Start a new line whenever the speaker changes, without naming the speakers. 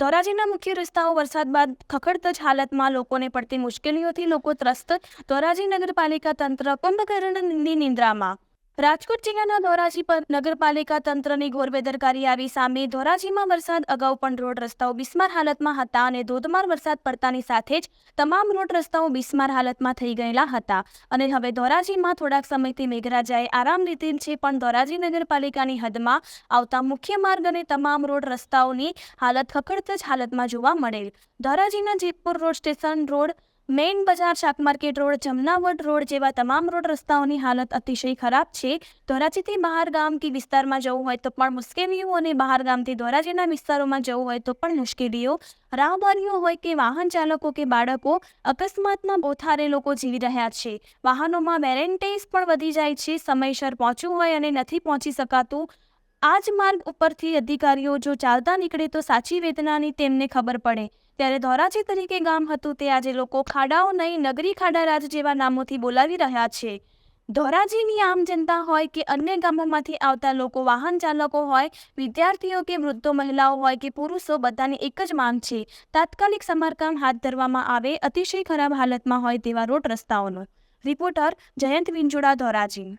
ધોરાજીના મુખ્ય રસ્તાઓ વરસાદ બાદ ખખડતજ હાલતમાં લોકોને પડતી મુશ્કેલીઓથી લોકો ત્રસ્ત. ધોરાજી નગરપાલિકા તંત્ર કુંભકર્ણની નિંદ્રામાં. રાજકોટ જિલ્લાના ધોરાજી પર નગરપાલિકા તંત્રની ઘોર બેદરકારી આવી સામે ધોરાજીમાં વરસાદ, અગાઉ પણ રોડ રસ્તાઓ બિસ્માર હાલતમાં હતા અને ધોધમાર વરસાદ પડતાની સાથે જ તમામ રોડ રસ્તાઓ બિસ્માર હાલતમાં થઈ ગયેલા હતા. અને હવે ધોરાજીમાં થોડાક સમયથી મેઘરાજાએ આરામ લીધેલ છે, પણ ધોરાજી નગરપાલિકાની હદમાં આવતા મુખ્ય માર્ગ અને તમામ રોડ રસ્તાઓની હાલત ખખડતજ હાલતમાં જોવા મળેલ. ધોરાજીના Jetpur road station road main બજાર શાક માર્કેટ રોડ જમનાવડ રોડ જેવા તમામ રોડ રસ્તાઓની હાલત અતિશય ખરાબ છે. ધોરાજીથી બહાર ગામ કે વિસ્તારમાં જવું હોય તો પણ મુશ્કેલીઓ અને બહાર ગામથી ધોરાજીના વિસ્તારોમાં જવું હોય તો પણ મુશ્કેલીઓ. રાહબારીઓ હોય કે વાહન ચાલકો કે બાળકો અકસ્માતમાં બોથારે લોકો જીવી રહ્યા છે. વાહનોમાં વેરેન્ટેજ પણ વધી જાય છે. સમયસર પહોંચવું હોય અને નથી પહોંચી શકાતું. આ જ માર્ગ ઉપરથી અધિકારીઓ જો ચાલતા નીકળે તો સાચી વેદનાની તેમને ખબર પડે. ત્યારે ધોરાજી તરીકે ગામ હતું તે આજે લોકો ખાડાઓ નહીં, નગરી ખાડા રાજ જેવા નામોથી બોલાવી રહ્યા છે. ધોરાજીની આમ જનતા હોય કે અન્ય ગામોમાંથી આવતા લોકો, વાહન ચાલકો હોય, વિદ્યાર્થીઓ કે વૃદ્ધો, મહિલાઓ હોય કે પુરુષો, બધાની એક જ માંગ છે. તાત્કાલિક સમારકામ હાથ ધરવામાં આવે, અતિશય ખરાબ હાલતમાં હોય તેવા રોડ રસ્તાઓનો. રિપોર્ટર જયંત વિંજોડા, ધોરાજી.